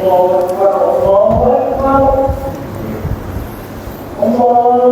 Ông ơi, ông ơi, ông ơi,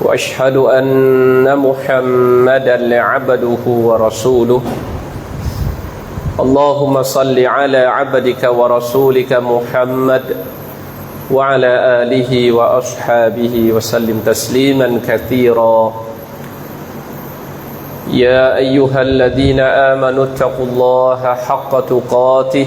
وأشهد أن محمدا عبده ورسوله. اللهم صل على عبدك ورسولك محمد وعلى آله وأصحابه وسلم تسليما كثيرا. يا أيها الذين آمنوا اتقوا الله حق تقاته.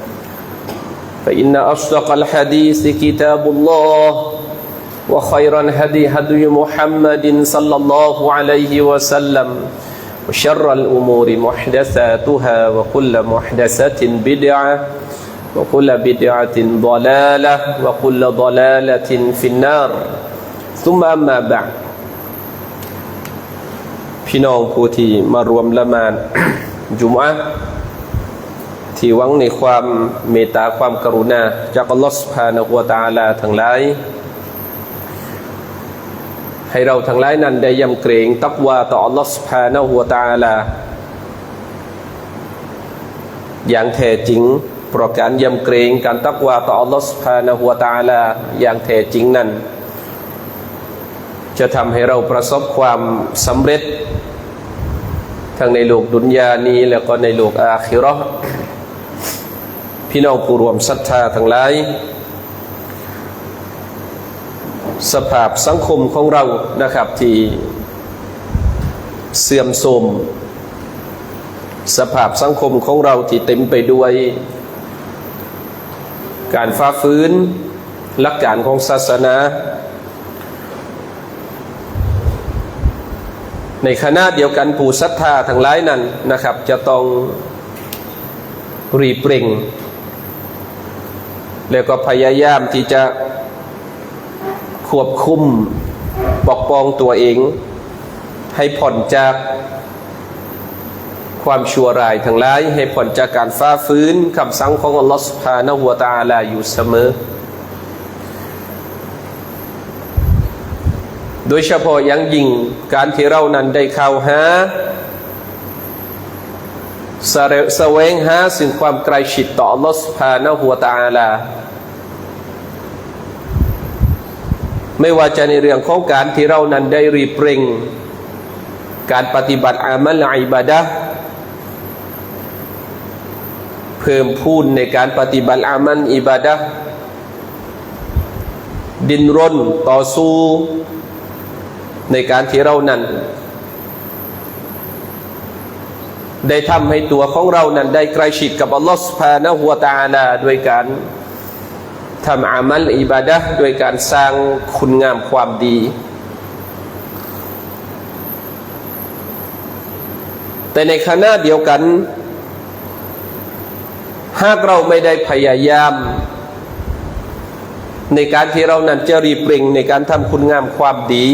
فإن أصدق الحديث كتاب الله وخير الهدي هدي محمد صلى الله عليه وسلم وشر الأمور محدثاتها وكل محدثة بدعة وكل بدعة ضلالة وكل ضلالة في النار ثم أما بعد พี่น้องผู้ที่มารวมละหมาด จุมอะห์ ที่หวังในความเมตตาความกรุณาจากอัลลอฮฺสุบฮานะฮูวตาลาทั้งหลาย ให้เราทั้งหลายนั้นได้ยำเกรงตักวาต่ออัลลอฮฺสุบฮานะฮูวตาลา อย่างแท้จริงเพราะการยำเกรงการตักวาต่ออัลลอฮฺสุบฮานะฮูวตาลาอย่างแท้จริงนั้น จะทำให้เราประสบความสำเร็จทั้งในโลกดุนยานี้แล้วก็ในโลกอาคิราะห์ พี่น้องผู้รวมศรัทธาทั้งหลาย สภาพสังคมของเรานะครับที่เสื่อมโทรมสภาพสังคมของเราที่เต็มไปด้วย การฟ้าฟื้นหลักการของศาสนา ในขณะเดียวกันผู้ศรัทธาทั้งหลายนั้นนะครับ จะต้องรีบเร่ง แล้วก็พยายามที่จะควบคุมปกป้องตัวเอง ให้ผ่อนจากความชั่วร้ายทั้งหลาย ให้ผ่อนจากการฟ้าฟื้นคำสั่งของอัลลอฮฺสุบฮานะฮูวตาลาอยู่เสมอ โดยเฉพาะอยังยิ่งการที่เรานั้นได้เข้าหา สเสวงหาสิ่งความไกลชิดต่อลอสุานหัวตาลา ไม่ว่าจะในเรื่องของการที่เรานั้นได้รีเปร่งการปฏิบัติอามัลอิบะดะเพิ่มพูนในการปฏิบัติอามัลอิบะดะดินรนต่อสู้ในการที่เรานั้น ได้ทำให้ตัวของเรานั้นได้ใกล้ชิดกับอัลลอฮฺสุภาณหัวตาลาด้วยการทำอามัลอิบาดะด้วยการสร้างคุณงามความดี แต่ในขณะเดียวกัน หากเราไม่ได้พยายาม ในการที่เรานั้นจะรีบเร่งในการทำคุณงามความดี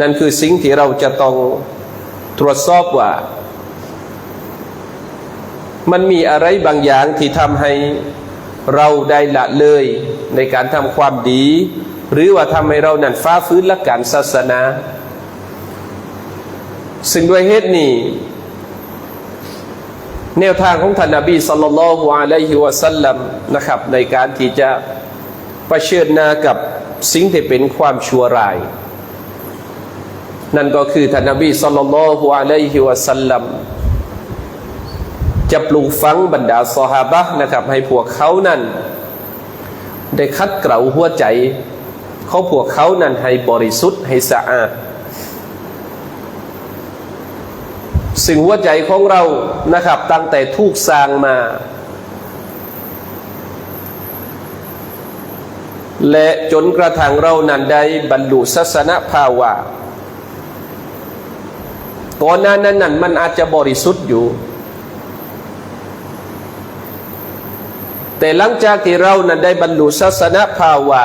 นั่นคือสิ่งที่เราจะต้อง ตรวจสอบว่า มันมีอะไรบางอย่างที่ทำให้เราได้ละเลยในการทำความดี หรือว่าทำให้เรานั้นฟ้าฟื้นละการศาสนา ซึ่งด้วยเหตุนี้แนวทางของท่านนบีสัลลัลลอฮุอะลัยฮิวะสัลลัมนะครับ ในการที่จะประชิญหน้ากับสิ่งที่เป็นความชั่วร้าย นั่นก็คือท่านนบีสัลลัลลอฮุอะลัยฮิวะสัลลัมจะปลูกฝังบรรดาสหาบะนะครับ ให้พวกเขานั้น ได้คัดเกลาหัวใจเขาพวกเขานั้นให้บริสุทธิ์ให้สะอาด สิ่งหัวใจของเรานะครับ ตั้งแต่ถูกสร้างมา และจนกระทั่งเรานั้นได้บรรลุศาสนภาวะ ก่อนหน้านั้นนั้นมันอาจจะบริสุทธิ์อยู่ แต่หลังจากที่เรานั้นได้บรรลุศาสนภาวะ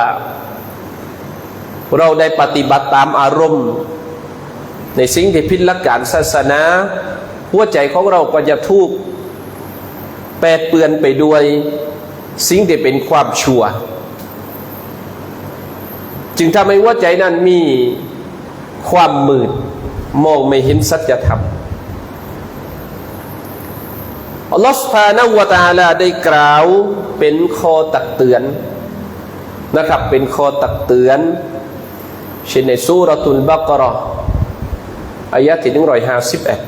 เราได้ปฏิบัติตามอารมณ์ ในสิ่งที่พิลักการศาสนา หัวใจของเราก็จะทุกแปดเปือนไปด้วยสิ่งที่เป็นความชั่ว จึงทำให้หัวใจนั้นมีความมืด มองไม่เห็นสัจธรรมอัลลอฮฺสุาณวตาลาได้กล่าวเป็นข้อตักเตือนนะครับ เป็นข้อตักเตือนเช่นในสุรตุลบักรออายะที่หนึ่งร้อยห้าสิบเอ็ด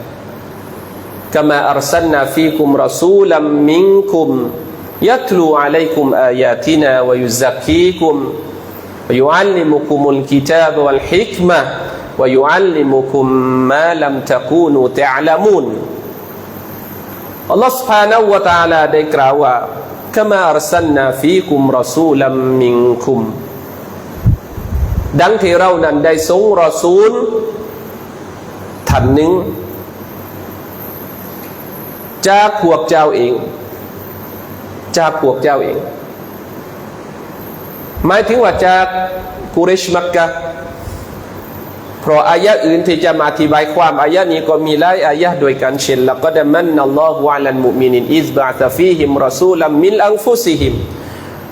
กมาอัลสันนาฟีคุมรัสูลัมมิงคุมยัตลูอะลัยคุมอายาตินาวยุซักีคุมวยุอัลลิมุคุมุลกิตาบวัลฮิกมะ كما أرسلنا فيكم رسولا منكم يتلو عليكم آياتنا ويزكيكم ويعلمكم الكتاب والحكمة ويعلمكم ما لم تكونوا تعلمون الله سبحانه وتعالى ได้กล่าวว่า كما أرسلنا فيكم رسولا منكم ดังที่เรานั้นได้ส่งรอซูลท่านหนึ่ง จากพวกเจ้าเอง จากพวกเจ้าเอง หมายถึงว่าจากกุเรชมักกะ เพราะอายะอื่นที่จะมาอธิบายความอายะนี้ก็มีหลายอายะโดยกันเช่นละก็ดมันนัลลอฮุอะลัลมุมินินอิสบะตฟีฮิมรอซูลัมมินอังฟุซิฮิม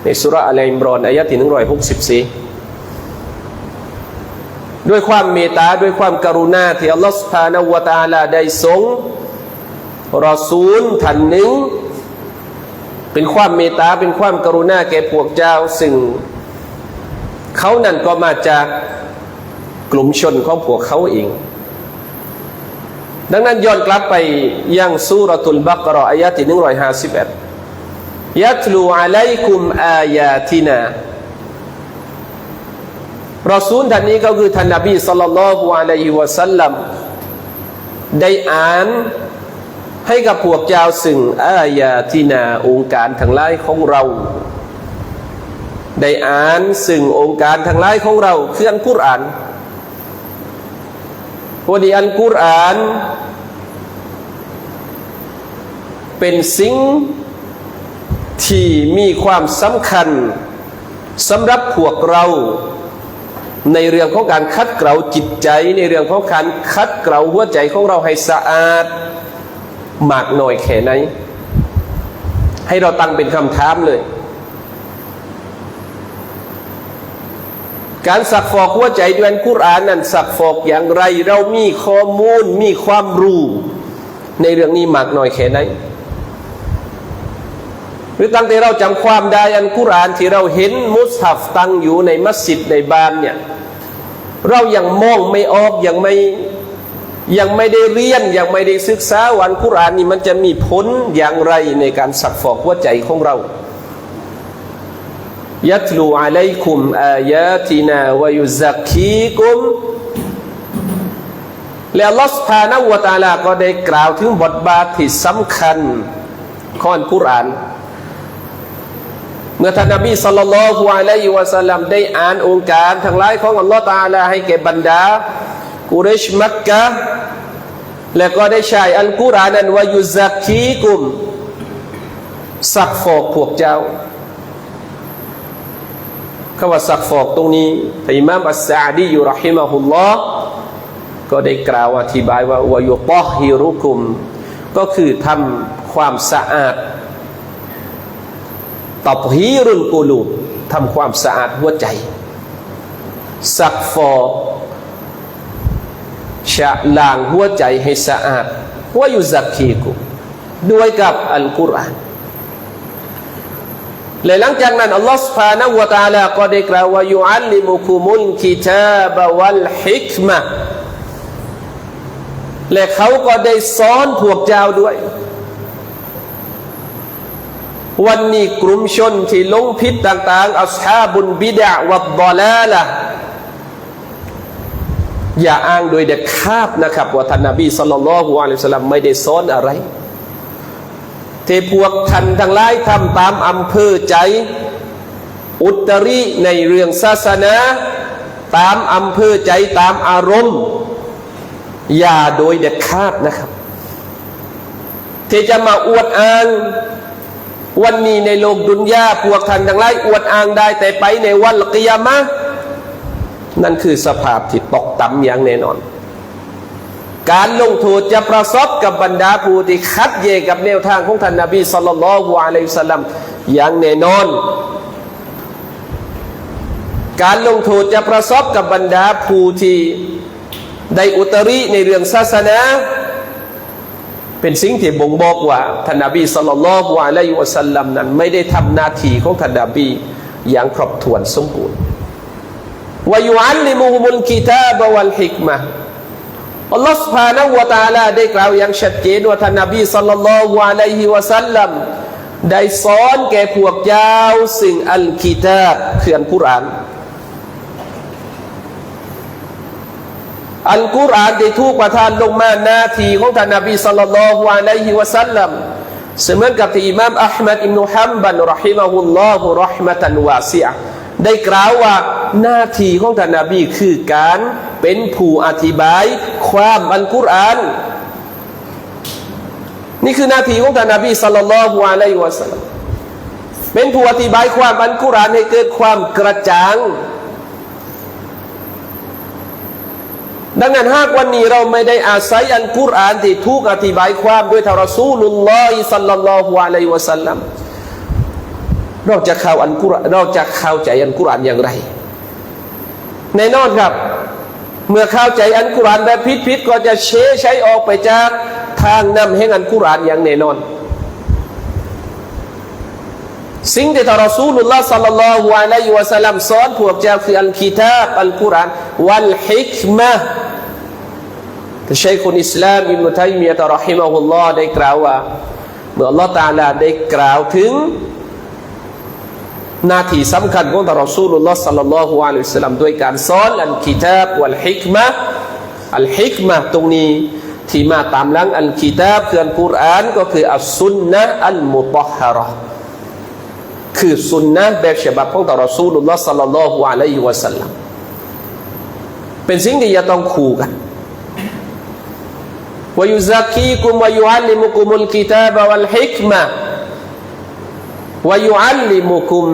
ในสุราอัลอิมรอนอายะที่หนึ่งร้อยหกสิบสี่ด้วยความเมตตาด้วยความกรุณาที่อัลลอฮฺสุบฮานวะตาลาได้ทรงรอซูลท่านหนึ่ง เป็นความเมตตาเป็นความกรุณาแก่พวกเจ้า ซึ่ง เขานั่นก็มาจาก กลุ่มชนของพวกเขาเอง ดังนั้นย้อนกลับไปยังสุรตุลบักรออายะที่หนึ่งร้อยห้าสิบเอ็ดยัตลูอะลัยคุมอายาตินารอซูลท่านนี้ก็คือท่านนบีสัลลัลลอฮุอะลัยฮิวะสัลลัมได้อ่านให้กับพวกเจ้าซึ่งอายาตินาองค์การทั้งหลายของเรา ได้อ่านซึ่งองค์การทั้งหลายของเราคืออันกุรอาน วันนี้อัลกุรอาน เป็นสิ่งที่มีความสำคัญสำหรับพวกเรา ในเรื่องของการคัดเกลาจิตใจ ในเรื่องของการคัดเกลาหัวใจของเราให้สะอาดมากหน่อยแค่ไหน ให้เราตั้งเป็นคำถามเลย การสักฟอกหัวใจด้วยอัลกุรอานนั้นสักฟอกอย่างไร เรามีข้อมูลมีความรู้ ในเรื่องนี้มากหน่อยแค่ไหนหรือตั้งแต่เราจำความได้อันกุรอานที่เราเห็นมุสฮัฟตั้งอยู่ในมัสยิดในบ้านเนี่ยเรายังมองไม่ออกยังไม่ยังไม่ได้เรียนยังไม่ได้ศึกษาวันกุรอานนี่มันจะมีผลอย่างไรในการสักฟอกหัวใจของเรา ยัตลูอะลัยคุมอายาตินาวยุซักคีกุมและลอสพานวตาลาก็ได้กล่าวถึงบทบาทที่สำคัญข้อนกุราน เมื่อท่านนบีสัลลัลลอฮุอะลัยฮิวะสัลลัมได้อ่านองค์การทั้งหลายของอัลลอฮฺตาลาให้แก่บรรดากุเรชมักกะและก็ได้ใช้อัลกุรอานนั้นว่ายุซักคีกุมสักฟอกพวกเจ้า คำว่าสักฟอกตรงนี้อิมามอัสซาดีอยู่รอฮิมะฮุลลอฮ์ก็ได้กล่าวอธิบายว่าวายุตอฮิรุกุม ก็คือทำความสะอาดตับฮีรุนกูลูบทำความสะอาดหัวใจ สักฟอกชะล้างหัวใจให้สะอาดว่าอยู่ซักคีกุด้วยกับอัลกุรอาน และหลังจากนั้นอัลลอฮฺสุภานวตาลาก็ได้กล่าวว่ายูอัลลิมุคุมุลกิตาบวัลฮิกมะและเขาก็ได้สอนพวกเจ้าด้วย วันนี้กลุ่มชนที่ลงพิษต่าง ๆ อัสฮาบุญบิดาวัดดอลาละอย่าอ้างโดยเด็ดขาดนะครับว่าท่านนบีสุลต่านละฮ์ไม่ได้สอนอะไร ที่พวกท่านทั้งหลายทำตามอำเภอใจ อุตริในเรื่องศาสนา ตามอำเภอใจตามอารมณ์ อย่าโดยเด็ดขาดนะครับ ที่จะมาอวดอ้าง วันนี้ในโลกดุนยาพวกท่านทั้งหลายอวดอ้างได้แต่ไปในวันกิยามะนั่นคือสภาพที่ตกต่ำอย่างแน่นอน การลงโทษจะประสบกับบรรดาผู้ที่คัดแย้งกับแนวทางของท่านนบีสัลลัลลอฮุอะลัยฮิสัลลัมอย่างแน่นอน การลงโทษจะประสบกับบรรดาผู้ที่ได้อุตริในเรื่องศาสนา เป็นสิ่งที่บ่งบอกว่าท่านนบีสัลลัลลอฮุอะลัยฮิสัลลัมนั้นไม่ได้ทำหน้าที่ของท่านนบีอย่างครบถ้วนสมบูรณ์วายุอัลลิมุฮุมุลกิตาบวัลฮิกมะ อัลลอฮฺสุบฮานาวะตาลาได้กล่าวอย่างชัดเจนว่าท่านนบีสัลลัลลอฮุอะลัยฮิวะสัลลัมได้สอนแก่พวกเจ้าสิ่งอันกีตาบคืออัลกุรอานอัลกุรอานได้ถูกประทานลงมาหน้าที่ของท่านนบีสัลลัลลอฮุอะลัยฮิวะสัลลัมเสมือนกับที่อิหมามอัลมัดอิมนุฮัมบันรอฮิมะฮุลลอฮุรอฮิมะตันวาซีอะ ได้กล่าวว่าหน้าที่ของท่านนบีคือการเป็นผู้อธิบาย ความอัลกุรอาน นี่คือหน้าที่ของท่านนบีสัลลัลลอฮุอะลัยฮิวะสัลลัมเป็นผู้อธิบายความอัลกุรอานให้เกิดความกระจ่าง ดังนั้นหากวันนี้เราไม่ได้อาศัยอัลกุรอานที่ถูกอธิบายความด้วยทารสูลุลลอฮิสัลลัลลอฮุอะลัยฮิวะสัลลัม เราจะเข้าวอัลกุรานเราจะเข้าวใจอัลกุรานอย่างไรแน่นอนครับ เมื่อเข้าใจอัลกุรานแบบผิดๆก็จะเชใช้ออกไปจากทางนำแห่งอัลกุรานอย่างแน่นอนสิ่งที่ทารสูลุลลอฮ์สัลลัลลอฮุอะลัยฮิวะสัลลัมสอนพวกเจ้าคืออัลกิตาบอัลกุรานวัลฮิกมะแต่ชัยคนอิสลามอิบนุตัยมียะตะรอฮิมะฮุลลอฮ์ได้กล่าวว่าเมื่ออัลลอฮ์ตาลาได้กล่าวถึง หน้าที่สำคัญของท่านรอซูลุลลอฮ์สัลลัลลอฮุอะลัยฮิสลามด้วยการสอนอัลกิตาบวัลฮิกมะอัลฮิกมะตรงนี้ที่มาตามหลังอัลกิตาบคืออัลกุรอานก็คืออัลสุนนะอัลมุตฮาระคือสุนนะแบบฉบับของท่านรอซูลุลลอฮ์สัลลัลลอฮุอะลัยฮิวะสัลลัมเป็นสิ่งที่จะต้องคู่กัน ويزكيكم ويعلمكم الكتاب วายุอัลลิมุคุม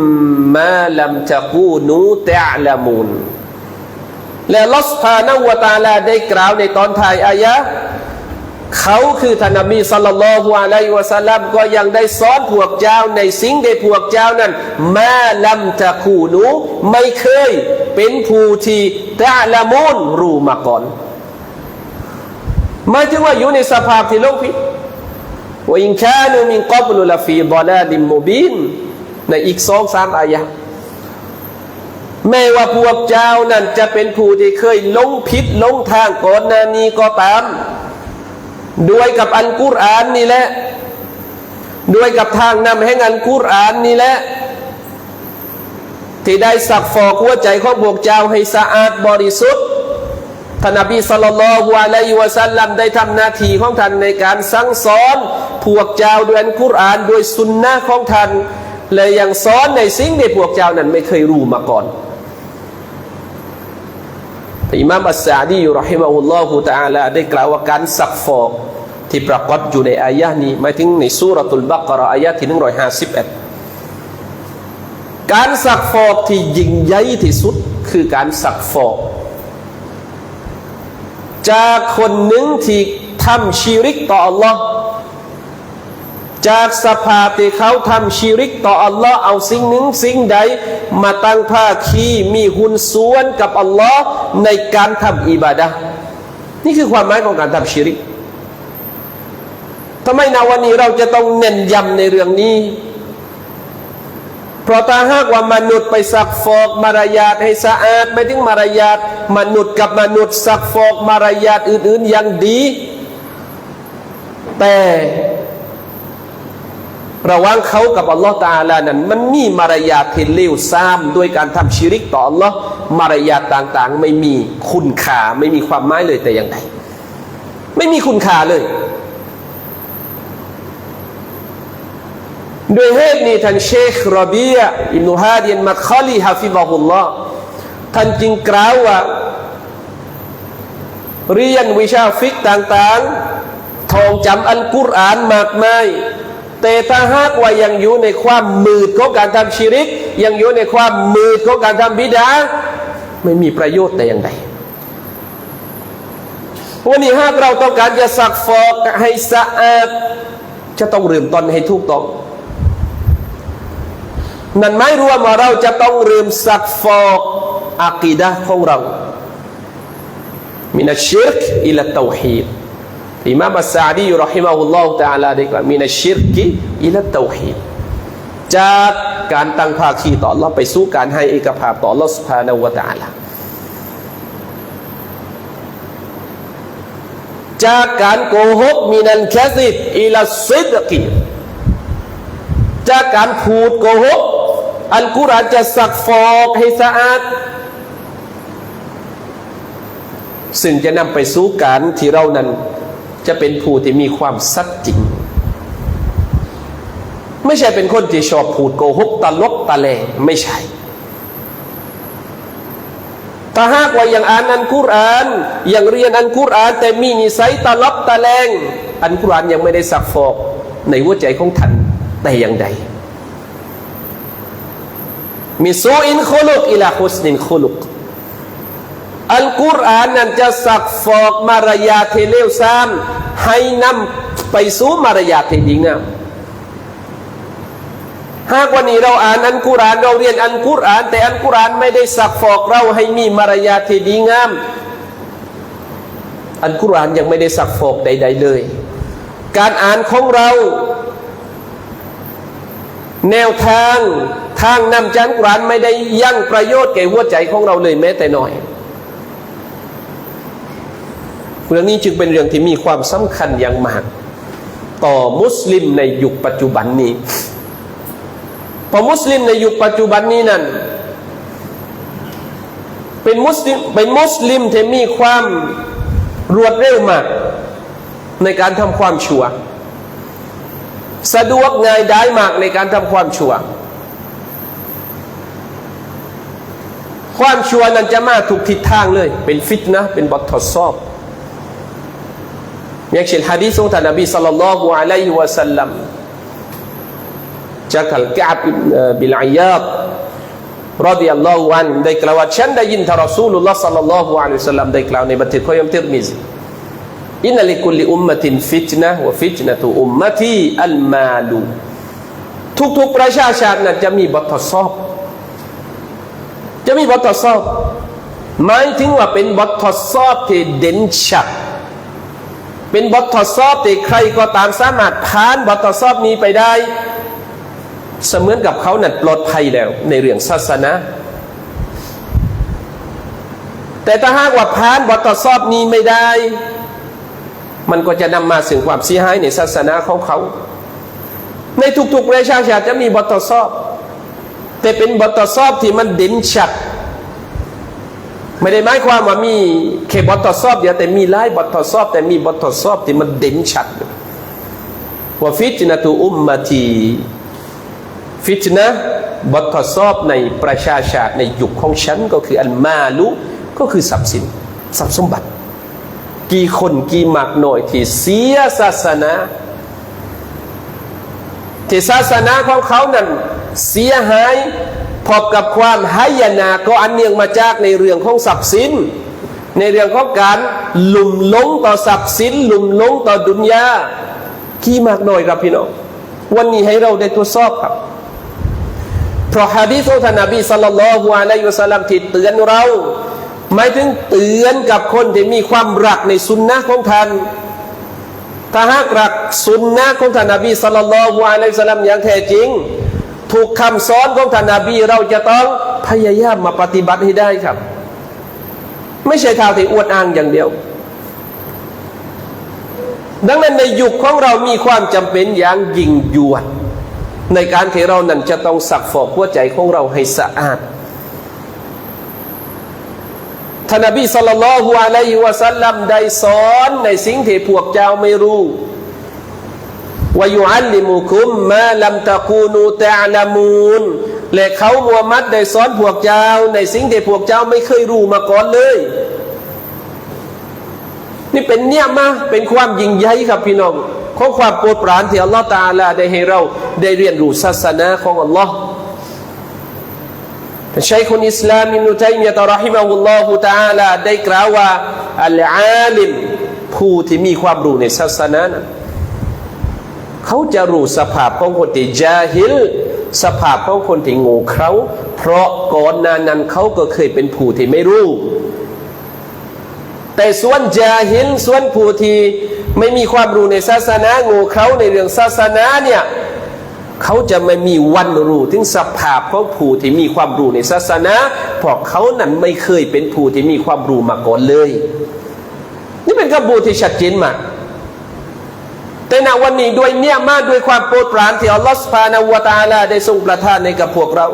มาลัมตะกูนูตะละมูนและลอสพานวตาลาได้กล่าวในตอนท้ายอายะเขาคือท่านนบีสัลลัลลอฮุอะลัยฮิวะสัลลัมก็ยังได้สอนพวกเจ้าในสิ่งใดพวกเจ้านั้นมาลัมตะคูนูไม่เคยเป็นผู้ที่ตะละมูนรู้มาก่อนไม่ใช่ว่าอยู่ในสภาพที่โลกพิ ว่าอินคานูมินกับลุลฟีดอลาลิมมูบินในอีกสองสามอายะแม้ว่าพวกเจ้านั้นจะเป็นผู้ที่เคยลงผิดหลงทางก่อนหน้านี้ก็ตาม ด้วยกับอันกุรอานนี่แหละด้วยกับทางนำแห่งอันกุรอานนี่แหละที่ได้สักฟอกหัวใจของพวกเจ้าให้สะอาดบริสุทธิ์ ท่านนบีสัลลัลลอฮุอะลัยฮิวะสัลลัมได้ทำหน้าที่ของท่านในการสั่งสอนพวกเจ้าด้วยอันกุรอานด้วยสุนนะของท่านและยังสอนในสิ่งที่พวกเจ้านั้นไม่เคยรู้มาก่อนอิมามอัสซาดีอยู่รอฮิมะฮุลลอฮุตะอาลาได้กล่าวว่าการสักฟอกที่ปรากฏอยู่ในอายะนี้หมายถึงในสุรตุลบักเรายะที่ห์อายะห์ที่151การสักฟอกที่ยิ่งใหญ่ที่สุดคือการสักฟอก จากคนหนึ่งที่ทำชีริกต่อ Allah จากสภาพที่เขาทำชีริกต่ออัลลอฮ์เอาสิ่งหนึ่งสิ่งใด มาตั้งภาคีมีหุนส่วนกับอัลลอฮ์ในการทำอิบาดะห์นี่คือความหมายของการทำชีริกทำไมนาวันนี้เราจะต้องเน้นย้ำในเรื่องนี้ เพราะถ้าหากว่ามนุษย์ไปสักฟอกมารยาทให้สะอาดไม่ถึงมารยาทมนุษย์กับมนุษย์สักฟอกมารยาทอื่นๆอย่างดี แต่ระหว่างเขากับอัลลอฮ์ตาลานั้นมันมีมารยาทที่เลวซ้ำด้วยการทำชิริกต่ออัลลอฮ์มารยาทต่างๆ ไม่มีคุณค่าไม่มีความหมายเลยแต่อย่างใดไม่มีคุณค่าเลย โดยเหตุนี้ท่านเชครอบียอินุฮาดีนมัคคอลีฮะฟิบะฮุลลอฮ์ท่านจึงกล่าวว่าเรียนวิชาฟิกต่างๆท่องจำอัลกุรอานมากมาย แต่ถ้าหากว่ายังอยู่ในความมืดของการทำชิริก ยังอยู่ในความมืดของการทำบิดาไม่มีประโยชน์แต่อย่างใดวันนี้หากเราต้องการจะสักฟอกให้สะอาดจะต้องเริ่มต้นให้ถูกต้อง นั่นหมายรวมว่าเราจะต้องลืมสักฟอกอักีดะของเรา มินัชชิรกอิลัตาวฮีดอิมามอัสซาดีรอฮิมะฮุลลอฮฺตะอาลาด้กล่ามินัชชิรกิอิลัตาวฮีดจากการตั้งภาคีต่อเราไปสู่การให้เอกภาพต่อเราสุภานวตาลาจากการโกหกมีนันแคสิบอิลัะซิดกี จากการพูดโกหกอัลกุรอานจะสักฟอกให้สะอาด ซึ่งจะนำไปสู่การที่เรานั้น จะเป็นผู้ที่มีความสัตย์จริง ไม่ใช่เป็นคนที่ชอบพูดโกหกตลกตะเลงไม่ใช่ถ้าหากว่ายังอ่านอันกุรอานยังเรียนอันกุรอานแต่มีนิสัยตลบตะแลงอันกุรอานยังไม่ได้สักฟอกในหัวใจของท่าน แต่อย่างใดมีซูอินคุลุกอิลาฮุสนินคุลุกอัลกุรอานนั้นจะสักฟอกมารยาทเลวซ้ำให้นำไปสู่มารยาทที่ดีงามหากวันนี้เราอ่านอันกุรานเราเรียนอันกุรานแต่อันกุรานไม่ได้สักฟอกเราให้มีมารยาทที่ดีงาม อันกุรานยังไม่ได้สักฟอกใด ๆเลย การอ่านของเรา แนวทางทางนำจันกุรานไม่ได้ยั่งประโยชน์แก่หัวใจของเราเลยแม้แต่น้อยเรื่องนี้จึงเป็นเรื่องที่มีความสำคัญอย่างมาก ต่อมุสลิมในยุคปัจจุบันนี้พอมุสลิมในยุคปัจจุบันนี้นั้นเป็นมุสลิมเป็นมุสลิมที่มีความรวดเร็วมาก ในการทำความชั่ว สะดวกง่ายได้มากในการทำความชั่ว ความชั่วนั้นจะมาถูกทิศทางเลย เป็นฟิตนะเป็นบททดสอบอย่างเช่นฮะดีษของท่านนบีสัลลัลลอฮุอะลัยฮิวะสัลลัมจากอัลกะบบิลอัยยาดรดิยัลลอฮุอันได้กล่าวว่าฉันได้ยินท่านรอซูลุลลอฮ์สัลลัลลอฮุอะลัยฮิวะสัลลัมได้กล่าวในบันทึกของอิมามติรมิซี อินนัลิคุลิอุมมะตินฟิตนะวะฟิตนะตุอุมมะตีอัลมาลูทุกๆประชาชาตินั้นจะมีบททดสอบ จะมีบททดสอบหมายถึงว่าเป็นบททดสอบที่เด่นชัดเป็นบททดสอบที่ใครก็ตามสามารถผ่านบททดสอบนี้ไปได้ เสมือนกับเขานั้นปลอดภัยแล้ว ในเรื่องศาสนา แต่ถ้าหากว่าผ่านบททดสอบนี้ไม่ได้ มันก็จะนำมาถึงความเสียหายในศาสนาของเขา ในทุกๆประชาชาติจะมีบททดสอบ แต่เป็นบททดสอบที่มันเด่นชัด ไม่ได้หมายความว่ามีแค่บททดสอบเดียวแต่มีหลายบททดสอบ แต่มีบททดสอบที่มันเด่นชัดว่าฟิตนะตุอุมมาทีฟิตนะบททดสอบในประชาชาติในยุคของฉันก็คืออันมาลุก็คือทรัพย์สินทรัพย์สมบัติ กี่คนกี่หมากหน่อยที่เสียศาสนาที่ศาสนาของเขานั้นเสียหายพบกับความหายนาก็อันเนื่องมาจากในเรื่องของทรัพย์สิน ในเรื่องของการหลุ่มหลงต่อทรัพย์สินหลุ่มหลงต่อดุนยากี่มากหน่อยครับพี่น้องวันนี้ให้เราได้ตรวจสอบครับ เพราะฮะดีษของท่านนบีสัลลัลลอฮุอะลัยฮิวะสัลลัมที่เตือนเรา หมายถึงเตือนกับคนที่มีความรักในสุนนะของท่านถ้าหากรักสุนนะของท่านนบีสัลลัลลอฮุอะลัยฮิสลลัมอย่างแท้จริง ถูกคำสอนของท่านนบีเราจะต้องพยายามมาปฏิบัติให้ได้ครับ ไม่ใช่ทางที่อวดอ้างอย่างเดียว ดังนั้นในยุคของเรามีความจำเป็นอย่างยิ่งยวดในการที่เรานั้นจะต้องสักฟอกหัวใจของเราให้สะอาด ท่านนบีสัลลัลลอฮุอะลัยฮิวะสัลลัมได้สอนในสิ่งที่พวกเจ้าไม่รู้วายุอัลลิมุคุมมาลัมตะกูนูตะอลามูนและเขามูฮัมมัดได้สอนพวกเจ้า ในสิ่งที่พวกเจ้าไม่เคยรู้มาก่อนเลย นี่เป็นเนี่ยมาเป็นความยิ่งใหญ่ครับพี่น้องของความโปรดปรานที่อัลลอฮฺตาลาได้ให้เราได้เรียนรู้ศาสนาของอัลลอฮ์ ชัยคนอิสลามอินุตัยมียตรอฮิมะฮุลลอฮุตาลาได้กล่าวว่าอัลอาลิมผู้ที่มีความรู้ในศาสนานั้นเขาจะรู้สภาพของคนที่จาฮิล สภาพของคนที่ง่เขาเพราะก่อนนานั้นเขาก็เคยเป็นผู้ที่ไม่รู้ แต่ส่วนจาฮิลส่วนผู้ที่ไม่มีความรู้ในศาสนาโง่เขาในเรื่องศาสนาเนี่ย เขาจะไม่มีวันรู้ถึงสภาพของผู้ที่มีความรู้ในศาสนาเพราะเขานั้นไม่เคยเป็นผู้ที่มีความรู้มาก่อนเลย นี่เป็นคำพูดที่ชัดเจนมากแต่ณวันนี้ด้วยเนี่ยมาด้วยความโปรดปรานที่อัลลอฮฺสุภานาวตาลาได้ทรงประทานในกับพวกเรา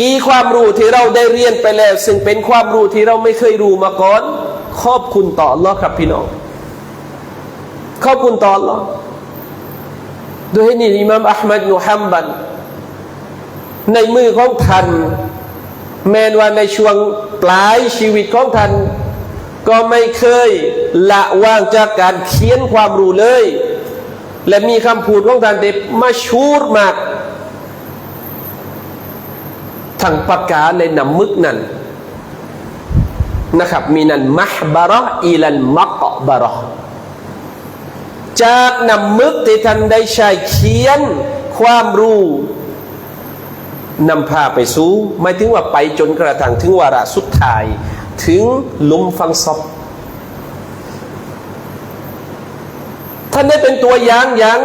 กี่ความรู้ที่เราได้เรียนไปแล้ว ซึ่งเป็นความรู้ที่เราไม่เคยรู้มาก่อน ขอบคุณต่ออัลลอฮ์ครับพี่น้อง ขอบคุณต่ออัลลอฮ์ โดยนี่อิมามอัลมัดนุฮัมบัน ในมือของท่านแม้ว่าในช่วงปลายชีวิตของท่านก็ไม่เคยละว่างจากการเขียนความรู้เลย และมีคำพูดของท่านเด็มาชูดมากทางปากกาในนำมึกนั้นนะครับมีนันมหบาระอีลันมักบาระ จากนำมึกที่ท่านได้ใช้เขียนความรู้นำพาไปสู่ไม่ถึงว่าไปจนกระทั่งถึงวาระสุดท้าย ถึงลุมฟังศพท่านได้เป็นตัวอย่างอย่าง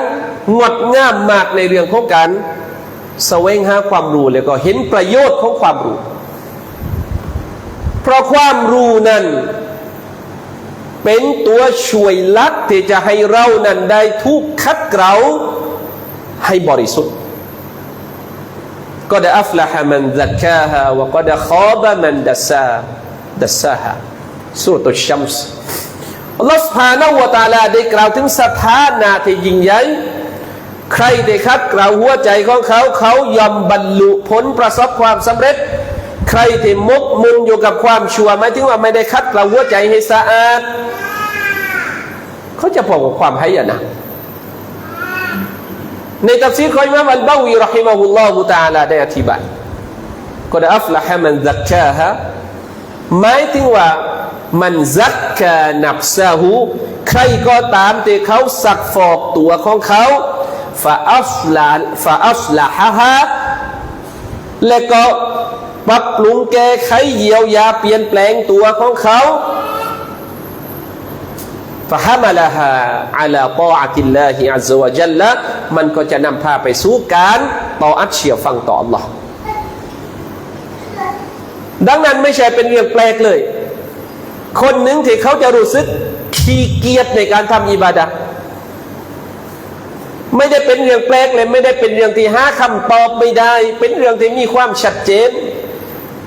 งดงามมากในเรื่องของการแสวงหาความรู้แล้วก็เห็นประโยชน์ของความรู้ เพราะความรู้นั้น เป็นตัวช่วยลักที่จะให้เรานั้นได้ทุกขัดเกลาให้บริสุทธิ์ก็ได้อัฟละฮะมันดักกาฮะวก็ได้ขอบะมันดัสซาดัสซาฮะสุรตุชัมส์อัลลอฮฺสุานาวตาลาได้กล่าวถึงสถานะที่ยิ่งใหญ่ใครได้คัดเกลาหัวใจของเขาเขายอมบรรลุผลประสบความสำเร็จ ใครที่มกมุนอยู่กับความชั่วหมายถึงว่าไม่ได้คัดกล่าวหัวใจให้สะอาดเขาจะบอกว่าความหายนะ ในตัฟซีรของอิมามอัลบาวีรอฮิมะฮุลลอฮุตะอาลาได้อธิบายก็ได้อัฟละฮะมันซักกาฮะหมายถึงว่ามันซักกานับซาหูใครก็ตามที่เขาสักฟอกตัวของเขาฟาอัฟลาฟาอัฟละฮะและก็ ปรับปรุงแก้ไขเยียวยาเปลี่ยนแปลงตัวของเขาฟะฮามาลาฮาอัลลอฮฺอัติลลาฮิอัลซวะจัลละมันก็จะนำพาไปสู่การต่ออัดเชียวฟังต่อ Allah ดังนั้นไม่ใช่เป็นเรื่องแปลกเลย คนหนึ่งที่เขาจะรู้สึกขี้เกียจในการทำอิบาดะไม่ได้เป็นเรื่องแปลกเลย ไม่ได้เป็นเรื่องที่หาคำตอบไม่ได้ เป็นเรื่องที่มีความชัดเจน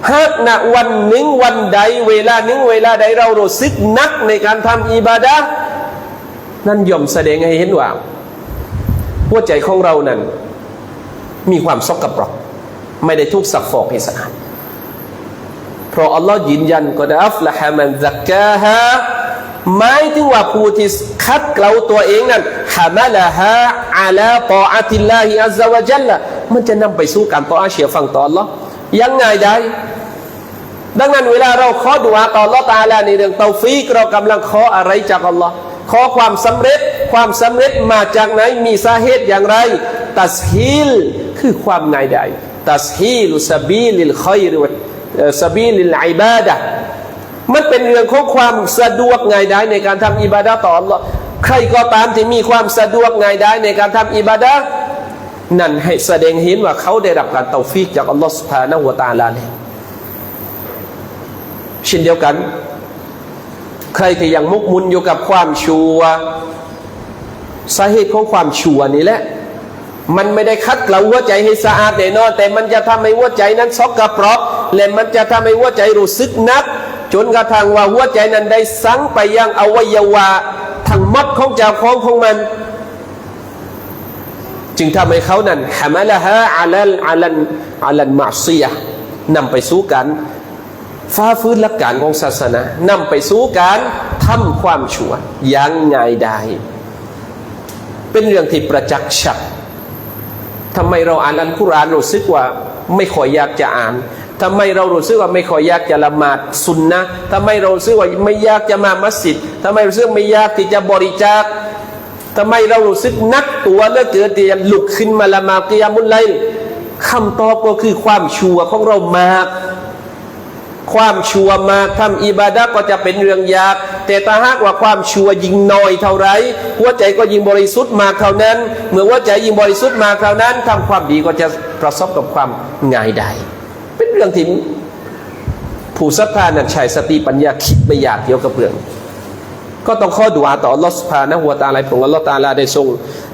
หากณวันหนึ่งวันใด เวลาหนึ่งเวลาใดเรารู้สึกนักในการทำอิบาดะนั่นย่อมแสดงให้เห็นว่าหัวใจของเรานั้น มีความซกกระปรกไม่ได้ทุกสักฟอกให้สะอาดเพราะอัลลอฮ์ยืนยันก็ได้อัฟละฮะมันซักกาฮะหมายถึงว่าผู้ที่คัดเกลาตัวเองนั้นฮามาละฮะอาลาตออาติลลาฮิอัลลอฮฺวะจัลละมันจะนำไปสู่การต่ออาเชียฟังต่อ Allah ยังไงได้ดังนั้นเวลาเราขอดุอาต่อ Allah ตาลาในเรื่องเตาฟีกเรากำลังขออะไรจาก Allah ขอความสำเร็จความสำเร็จมาจากไหนมีสาเหตุอย่างไร ตัสฮีลคือความง่ายดายตัสฮีลุสบีลิลคอยรสบีลิลอิบาดะมันเป็นเรื่องของความสะดวกง่ายดายในการทำอิบาดะต่อ Allah ใครก็ตามที่มีความสะดวกง่ายดายในการทำอิบาดะ นั่นให้แสดงเห็นว่าเขาได้รับการเตาฟีกจากอัลลอฮฺสุบฮานะฮูวตาลาเลยเช่นเดียวกัน ใครที่ยังมุกมุนอยู่กับความชัวสาเหตุของความชัวนี่แหละ มันไม่ได้คัดเกลาหัวใจให้สะอาดแน่นอนแต่มันจะทำให้หัวใจนั้นซอกกระเปราะและมันจะทำให้หัวใจรู้สึกนัก จนกระทั่งว่าหัวใจนั้นได้สังไปยังอวัยวะทั้งหมดของเจ้าของของมัน จึงทำให้เขานั้นฮามาละฮะอาลันอาลันอาลันมาซียนำไปสู่การฟ้าฟื้นหลักการของศาสนานำไปสู่การทำความชั่วอย่างง่ายดายเป็นเรื่องที่ประจักษ์ชัดทำไมเราอ่านอัลกุรอานรู้สึกว่าไม่ค่อยอยากจะอ่านทำไมเรารู้สึกว่าไม่ค่อยอยากจะละหมาดสุนนะทำไมเรารู้สึกว่าไม่อยากจะมามัสยิดทำไมรู้สึกไม่อยากที่จะบริจาค ทำไมเรารู้สึกนักตัวเลือกเกิดที่จะลุกขึ้นมาละมากิยามุลไลคำตอบก็คือความชัวของเรามาก ความชัวมากทำอิบาดะก็จะเป็นเรื่องยาก แต่ถ้าหากว่าความชัวยิ่งน้อยเท่าไรหัวใจก็ยิ่งบริสุทธิ์มากเท่านั้น เมื่อหัวใจยิ่งบริสุทธิ์มากเท่านั้นทำความดีก็จะประสบกับความง่ายดายเป็นเรื่องที่ผู้ศรัทธานั้นใช้สติปัญญาคิดไม่อยากเกี่ยวกับเรื่อง ก็ต้องข้อดุอาต่ออัลลอฮฺสุภานะหัวตาอะไระองอัลลอฮฺตาลาได้ทรง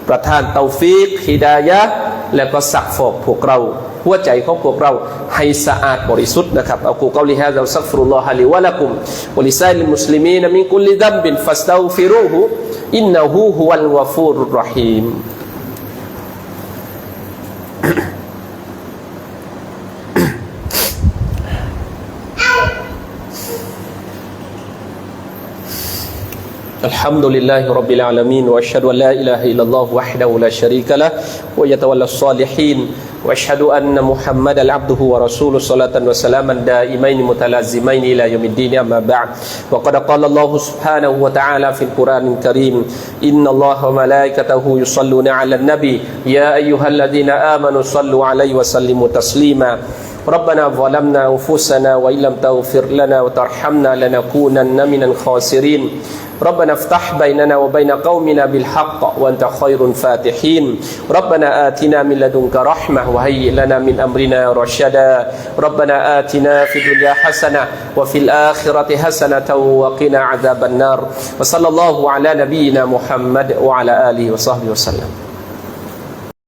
ประทานเตาฟีกฮิดายะและก็สักฟอกพวกเรา หัวใจของพวกเราให้สะอาดบริสุทธิ์นะครับอักูกาลิฮะซักฟรุลลอฮะลิวะลักุมวะลิซาลิมุสลิมีนมินกุลิดัมบินฟัสตาฟิรูฮุอินนะฮูฮุวัลวะฟูรุรรหีม الحمد لله رب العالمين وأشهد أن لا إله إلا الله وحده لا شريك له ويتولى الصالحين وأشهد أن محمدا عبده ورسوله صلاة وسلاما دائمين متلازمين إلى يوم الدين أما بعد. وقد قال الله سبحانه وتعالى في القرآن الكريم إن الله وملائكته يصلون على النبي يا أيها الذين آمنوا صلوا عليه وسلموا تسليما. ربنا ظلمنا أنفسنا وإن لم تغفر لنا وترحمنا لنكونن من الخاسرين. ربنا افتح بيننا وبين قومنا بالحق وأنت خير الفاتحين. ربنا آتنا من لدنك رحمة وهيئ لنا من أمرنا رشدا. ربنا آتنا في الدنيا حسنة وفي الآخرة حسنة وقنا عذاب النار. وصلى الله على نبينا محمد وعلى آله وصحبه وسلم.